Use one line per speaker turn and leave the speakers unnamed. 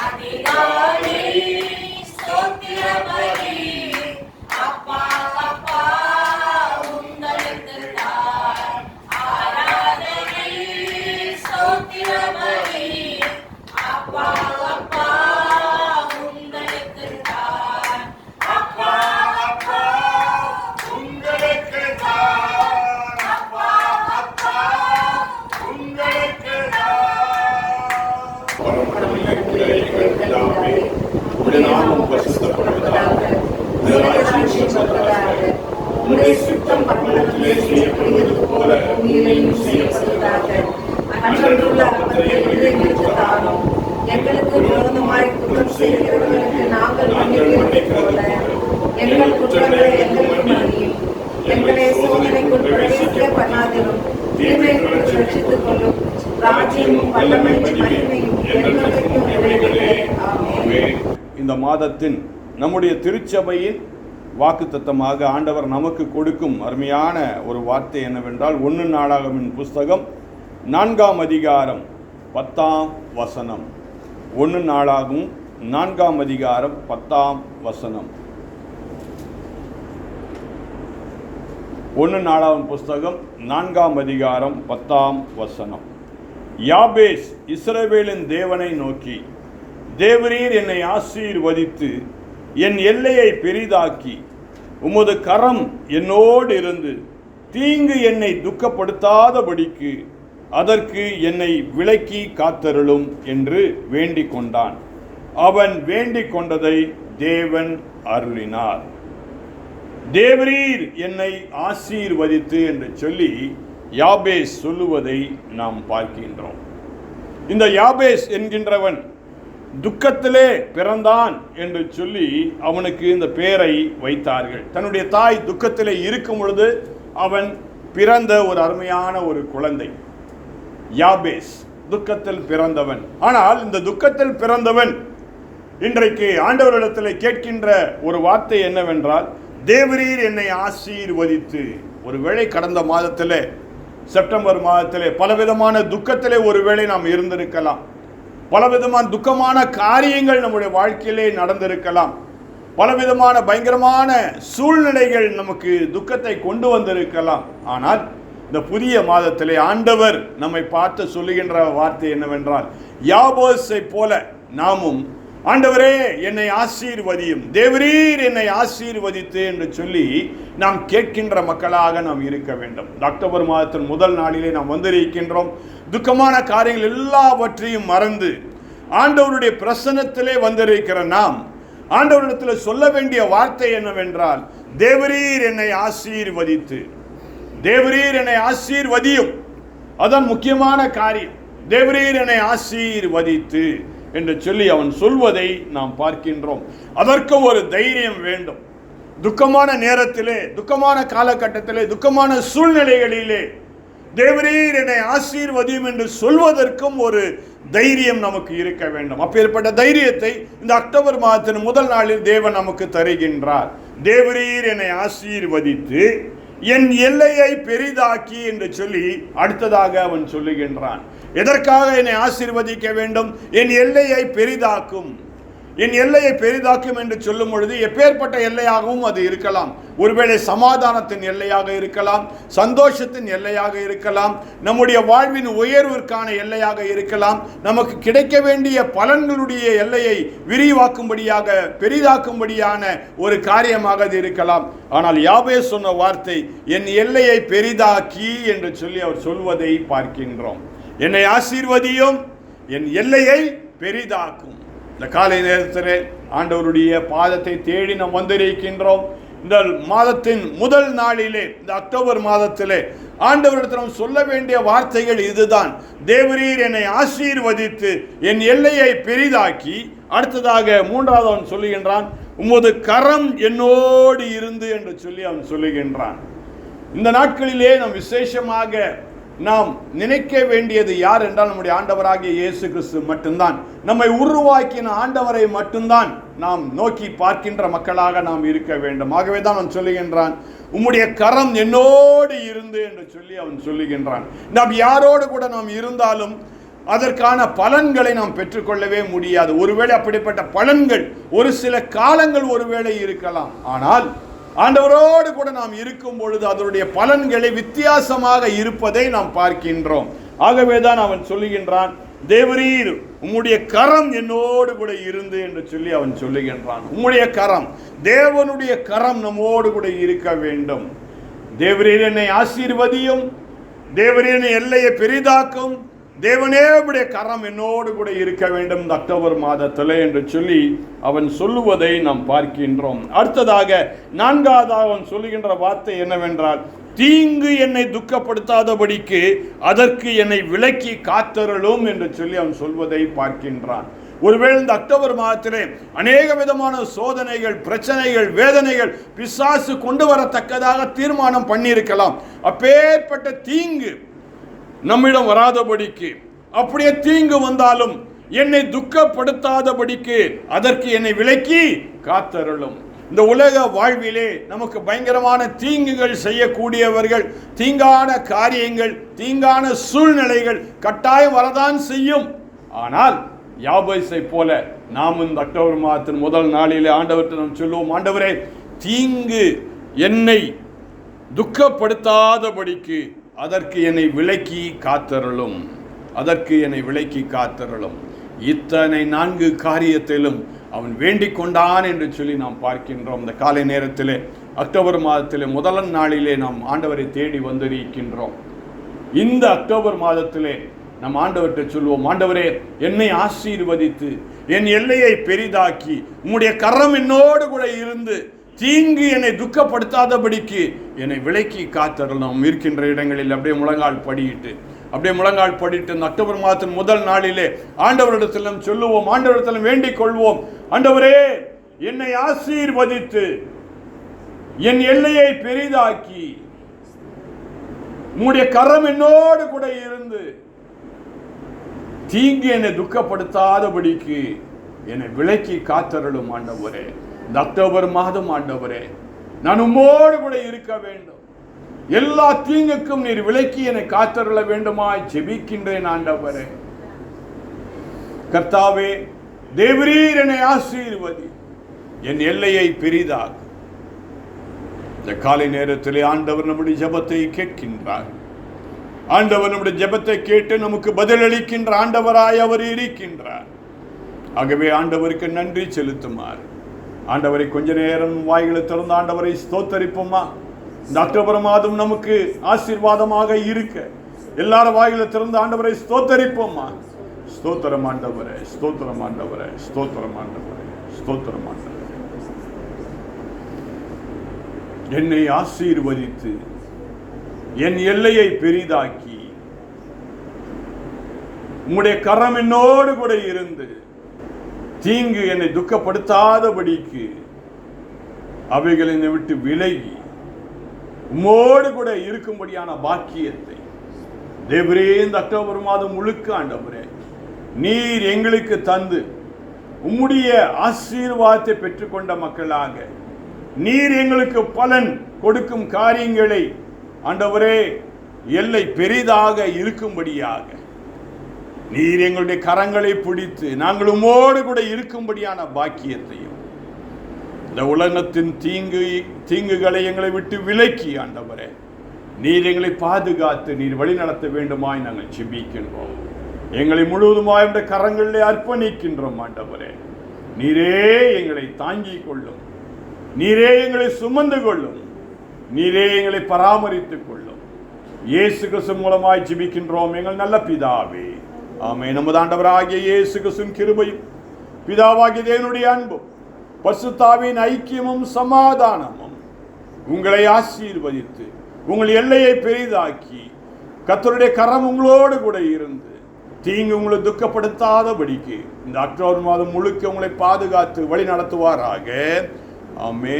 Happy birthday. பரலோகத்திலே செய்யப்படுவது போல பூமியிலும் செய்யப்படுவதாக
அன்றன்றுள்ள எங்களுக்கு தாரும் எங்களுக்கு விரோதமாய் குற்றம் செய்கிறவர்களுக்கு நாங்கள் மன்னிக்கிறது போல எங்கள் குற்றங்களை எங்களுக்கு மன்னியும் எங்களை சோதனைக்குள் பிரவேசிக்க பண்ணாதிரும் தீமைகளுக்கு ரட்சித்துக் கொள்ளும் ராஜ்யமும் வல்லமையும் மகிமையும்
இந்த மாதத்தின் நம்முடைய திருச்சபையின் வாக்குத்தத்தமாக ஆண்டவர் நமக்கு கொடுக்கும் அருமையான ஒரு வார்த்தை என்னவென்றால் ஒன்று நாளாகமின் புஸ்தகம் நான்காம் அதிகாரம் பத்தாம் வசனம். ஒன்று நாளாகும் நான்காம் அதிகாரம் பத்தாம் வசனம். ஒன்று நாளாகும் புஸ்தகம் நான்காம் அதிகாரம் பத்தாம் வசனம். யாபேஸ் இஸ்ரவேலின் தேவனை நோக்கி தேவரீர் என்னை ஆசீர்வதித்து என் எல்லையை பெரிதாக்கி உமது கரம் என்னோடு இருந்து தீங்கு என்னை துக்கப்படுத்தாதபடிக்கு அதற்கு என்னை விலக்கி காத்தருளும் என்று வேண்டிக் கொண்டான். அவன் வேண்டிக் கொண்டதை தேவன் அருளினார். தேவரீர் என்னை ஆசீர்வதித்து என்று சொல்லி யாபேஸ் சொல்லுவதை நாம் பார்க்கின்றோம். இந்த யாபேஸ் என்கின்றவன் துக்கத்திலே பிறந்தான் என்று சொல்லி அவனுக்கு இந்த பெயரை வைத்தார்கள். தன்னுடைய தாய் துக்கத்திலே இருக்கும் பொழுது அவன் பிறந்த ஒரு அருமையான ஒரு குழந்தை யாபேஸ். துக்கத்தில் பிறந்தவன். ஆனால் இந்த துக்கத்தில் பிறந்தவன் இன்றைக்கு ஆண்டவரிடத்தில் கேட்கின்ற ஒரு வார்த்தை என்னவென்றால் தேவரீர் என்னை ஆசீர்வதித்து. ஒருவேளை கடந்த மாதத்திலே செப்டம்பர் மாதத்திலே பலவிதமான துக்கத்திலே ஒருவேளை நாம் இருந்திருக்கலாம். பலவிதமான துக்கமான காரியங்கள் நம்முடைய வாழ்க்கையிலே நடந்திருக்கலாம். பலவிதமான பயங்கரமான சூழ்நிலைகள் நமக்கு துக்கத்தை கொண்டு வந்திருக்கலாம். ஆனால் இந்த புதிய மாதத்திலே ஆண்டவர் நம்மை பார்த்து சொல்லுகின்ற வார்த்தை என்னவென்றால் யாபோஸை போல நாமும் ஆண்டவரே என்னை ஆசீர்வதியும். தேவரீர் என்னை ஆசீர்வதித்து என்று சொல்லி நாம் கேட்கின்ற மக்களாக நாம் இருக்க வேண்டும். அக்டோபர் மாதத்தின் முதல் நாளிலே நாம் வந்திருக்கின்றோம். துக்கமான காரியங்கள் எல்லாவற்றையும் மறந்து ஆண்டவருடைய பிரசன்னத்திலே வந்திருக்கிற நாம் ஆண்டவரிடத்தில் சொல்ல வேண்டிய வார்த்தை என்னவென்றால் தேவரீர் என்னை ஆசீர்வதித்து. தேவரீர் என்னை ஆசீர்வதியும். அதான் முக்கியமான காரியம். தேவரீர் என்னை ஆசீர்வதித்து என்று சொல்லி அவன் சொல்வதை நாம் பார்க்கின்றோம். அதற்கு ஒரு தைரியம் வேண்டும். துக்கமான நேரத்திலே துக்கமான காலகட்டத்திலே துக்கமான சூழ்நிலைகளிலே தேவரீர் என்னை ஆசீர்வதியும் என்று சொல்வதற்கும் ஒரு தைரியம் நமக்கு இருக்க வேண்டும். அப்பேற்பட்ட தைரியத்தை இந்த அக்டோபர் மாதத்தின் முதல் நாளில் தேவன் நமக்கு தருகின்றார். தேவரீர் என்னை ஆசீர்வதித்து என் எல்லையை பெரிதாக்கி என்று சொல்லி அடுத்ததாக அவன் சொல்லுகின்றான். எதற்காக என்னை ஆசீர்வதிக்க வேண்டும்? என் எல்லையை பெரிதாக்கும். என் எல்லையை பெரிதாக்கும் என்று சொல்லும் பொழுது எப்பேற்பட்ட எல்லையாகவும் அது இருக்கலாம். ஒருவேளை சமாதானத்தின் எல்லையாக இருக்கலாம் சந்தோஷத்தின் எல்லையாக இருக்கலாம் நம்முடைய வாழ்வின் உயர்விற்கான எல்லையாக இருக்கலாம் நமக்கு கிடைக்க வேண்டிய பலன்களுடைய எல்லையை விரிவாக்கும்படியாக பெரிதாக்கும்படியான ஒரு காரியமாக அது இருக்கலாம். ஆனால் யாபே சொன்ன வார்த்தை என் எல்லையை பெரிதாக்கி என்று சொல்லி அவர் சொல்வதை பார்க்கின்றோம். என்னை ஆசீர்வதியும் என் எல்லையை பெரிதாக்கும். இந்த காலை நேரத்தில் ஆண்டவருடைய பாதத்தை தேடி நாம் வந்திருக்கின்றோம். இந்த மாதத்தின் முதல் நாளிலே இந்த அக்டோபர் மாதத்திலே ஆண்டவரிடத்திடம் சொல்ல வேண்டிய வார்த்தைகள் இதுதான். தேவரீர் என்னை ஆசீர்வதித்து என் எல்லையை பெரிதாக்கி அடுத்ததாக மூன்றாவது அவன் சொல்லுகின்றான் உமது கரம் என்னோடு இருந்து என்று சொல்லி அவன் சொல்லுகின்றான். இந்த நாட்களிலே நாம் விசேஷமாக நாம் நினைக்க வேண்டியது யார் என்றால் நம்முடைய ஆண்டவராகிய இயேசு கிறிஸ்து மட்டும்தான். நம்மை உருவாக்கின ஆண்டவரை மட்டும்தான் நாம் நோக்கி பார்க்கின்ற மக்களாக நாம் இருக்க வேண்டும். ஆகவே தான் அவன் சொல்லுகின்றான் உம்முடைய கரம் என்னோடு இருந்து என்று சொல்லி அவன் சொல்லுகின்றான். நாம் யாரோடு கூட நாம் இருந்தாலும் அதற்கான பலன்களை நாம் பெற்றுக்கொள்ளவே முடியாது. ஒருவேளை அப்படிப்பட்ட பலன்கள் ஒரு சில காலங்கள் ஒருவேளை இருக்கலாம். ஆனால் ஆண்டவரோடு கூட நாம் இருக்கும் பொழுது அதனுடைய பலன்களை வித்தியாசமாக இருப்பதை நாம் பார்க்கின்றோம். ஆகவேதான் அவன் சொல்லுகின்றான் தேவரீர் உம்முடைய கரம் என்னோடு கூட இருந்து என்று சொல்லி அவன் சொல்லுகின்றான். உம்முடைய கரம் தேவனுடைய கரம் நம்மோடு கூட இருக்க வேண்டும். தேவரீர் என்னை ஆசீர்வதியும் தேவரீர் என்னை எல்லையை பெரிதாக்கும். தேவனே உடைய கரம் என்னோடு கூட இருக்க வேண்டும் இந்த அக்டோபர் மாதத்தில் என்று சொல்லி அவன் சொல்லுவதை நாம் பார்க்கின்றோம். அடுத்ததாக நான்காவதாக அவன் சொல்லுகின்ற வார்த்தை என்னவென்றால் தீங்கு என்னை துக்கப்படுத்தாதபடிக்கு அதற்கு என்னை விலக்கி காத்தருளும் என்று சொல்லி அவன் சொல்வதை பார்க்கின்றான். ஒருவேளை இந்த அக்டோபர் மாதத்திலே அநேக விதமான சோதனைகள் பிரச்சனைகள் வேதனைகள் பிசாசு கொண்டு வரத்தக்கதாக தீர்மானம் பண்ணியிருக்கலாம். அப்பேற்பட்ட தீங்கு நம்மிடம் வராதபடிக்கு அப்படியே தீங்கு வந்தாலும் என்னை துக்கப்படுத்தாதபடிக்கு அதற்கு என்னை விலக்கி காத்தருளும். இந்த உலக வாழ்விலே நமக்கு பயங்கரமான தீங்குகள் செய்யக்கூடியவர்கள் தீங்கான காரியங்கள் தீங்கான சூழ்நிலைகள் கட்டாயம் வரதான் செய்யும். ஆனால் யாபைஸை போல நாம் இந்த அக்டோபர் மாதத்தின் முதல் நாளிலே ஆண்டவர்கிட்ட நாம் சொல்லுவோம் ஆண்டவரே தீங்கு என்னை துக்கப்படுத்தாதபடிக்கு அதற்கு என்னை விலக்கி காத்தருளும். அதற்கு என்னை விலக்கி காத்தருளும். இத்தனை நான்கு காரியத்திலும் அவன் வேண்டிக் கொண்டான் என்று சொல்லி நாம் பார்க்கின்றோம். இந்த காலை நேரத்திலே அக்டோபர் மாதத்திலே முதல் நாளிலே நாம் ஆண்டவரை தேடி வந்திருக்கின்றோம். இந்த அக்டோபர் மாதத்திலே நம் ஆண்டவர்கிட்ட சொல்வோம் ஆண்டவரே என்னை ஆசீர்வதித்து என் எல்லையை பெரிதாக்கி உம்முடைய கரம் என்னோடு கூட இருந்து தீங்கு என்னை துக்கப்படுத்தாதபடிக்கு என்னை விலக்கி காத்தரணும் இருக்கின்ற இடங்களில் அப்படியே முழங்கால் படியிட்டு அப்படியே முழங்கால் படிட்டு இந்த அக்டோபர் மாதத்தின் முதல் நாளிலே ஆண்டவரிடத்திலும் சொல்லுவோம் ஆண்டவரிடத்திலும் வேண்டிக் கொள்வோம். ஆண்டவரே என்னை ஆசீர்வதித்து என் எல்லையை பெரிதாக்கி உங்களுடைய கரம் என்னோடு கூட இருந்து தீங்கு என்னை துக்கப்படுத்தாதபடிக்கு என்னை விலக்கி காத்தருளும் ஆண்டவரே. இந்த அக்டோபர் மாதம் ஆண்டவரே நான் உம்மோடு கூட இருக்க வேண்டும். எல்லா தீங்குக்கும் நீர் விலக்கி என்னை காத்தருள வேண்டுமாய் ஜெபிக்கின்றேன் ஆண்டவரே. கர்த்தாவே தேவரீர் என்னை ஆசீர்வதி. என் எல்லையை பெரிதாக. இந்த காலை நேரத்திலே ஆண்டவர் நம்முடைய ஜெபத்தை கேட்கின்றார். ஆண்டவர் நம்முடைய ஜெபத்தை கேட்டு நமக்கு பதிலளிக்கின்ற ஆண்டவராய் அவர் இருக்கின்றார். ஆகவே ஆண்டவருக்கு நன்றி செலுத்துமாறு. ஆண்டவரை கொஞ்ச நேரம் வாய்களை திறந்து ஆண்டவரை ஸ்தோத்தரிப்போமா? இந்த அக்டோபர் மாதம் நமக்கு ஆசீர்வாதமாக இருக்க. எல்லாரும் வாயில திறந்து ஆண்டவரை ஸ்தோத்தரிப்போமா? ஸ்தோத்திரம் ஆண்டவரே ஸ்தோத்திரம் ஆண்டவரே ஸ்தோத்திரம் ஆண்டவரே ஸ்தோத்திரம் ஆண்டவரே. என்னை ஆசீர்வதித்து என் எல்லையை பெரிதாக்கி உம்முடைய கரம் என்னோடு கூட இருந்து தீங்கு என்னை துக்கப்படுத்தாதபடிக்கு அவைகள் என்னை விட்டு விலகி உம்மோடு கூட இருக்கும்படியான பாக்கியத்தை. தேவரே இந்த அக்டோபர் மாதம் முழுக்க ஆண்டவரே நீர் எங்களுக்கு தந்து உம்முடைய ஆசீர்வாதத்தை பெற்றுக்கொண்ட மக்களாக நீர் எங்களுக்கு பலன் கொடுக்கும் காரியங்களை ஆண்டவரே எல்லை பெரிதாக இருக்கும்படியாக நீர் எங்களுடைய கரங்களை பிடித்து நாங்கள் உமோடு கூட இருக்கும்படியான பாக்கியத்தையும் இந்த உலகத்தின் தீங்கு தீங்குகளை எங்களை விட்டு விலக்கி ஆண்டவரே நீர் எங்களை பாதுகாத்து நீர் வழி நடத்த வேண்டுமாய் நாங்கள் செபிக்கின்றோம் எங்களை முழுவதுமாய் இந்த கரங்களிலே அர்ப்பணிக்கின்றோம் ஆண்டவரே. நீரே எங்களை தாங்கிக் கொள்ளும். நீரே எங்களை சுமந்து கொள்ளும். நீரே எங்களை பராமரித்துக் கொள்ளும். இயேசு கிறிஸ்து மூலமாய் ஜிபிக்கின்றோம் எங்கள் நல்ல பிதாவே. ஆமே நமது ஆண்டவராகிய இயேசு கிறிஸ்துவின் கிருபையும் பிதாவாகிய தேவனுடைய அன்பும் பசுத்தாவின் ஐக்கியமும் சமாதானமும் உங்களை ஆசீர்வதித்து உங்கள் எல்லையை பெரிதாக்கி கத்தருடைய கரம் உங்களோடு கூட இருந்து தீங்கு உங்களை துக்கப்படுத்தாதபடிக்கு இந்த அக்டோபர் மாதம் முழுக்க உங்களை பாதுகாத்து வழி நடத்துவாராக. ஆமேன்.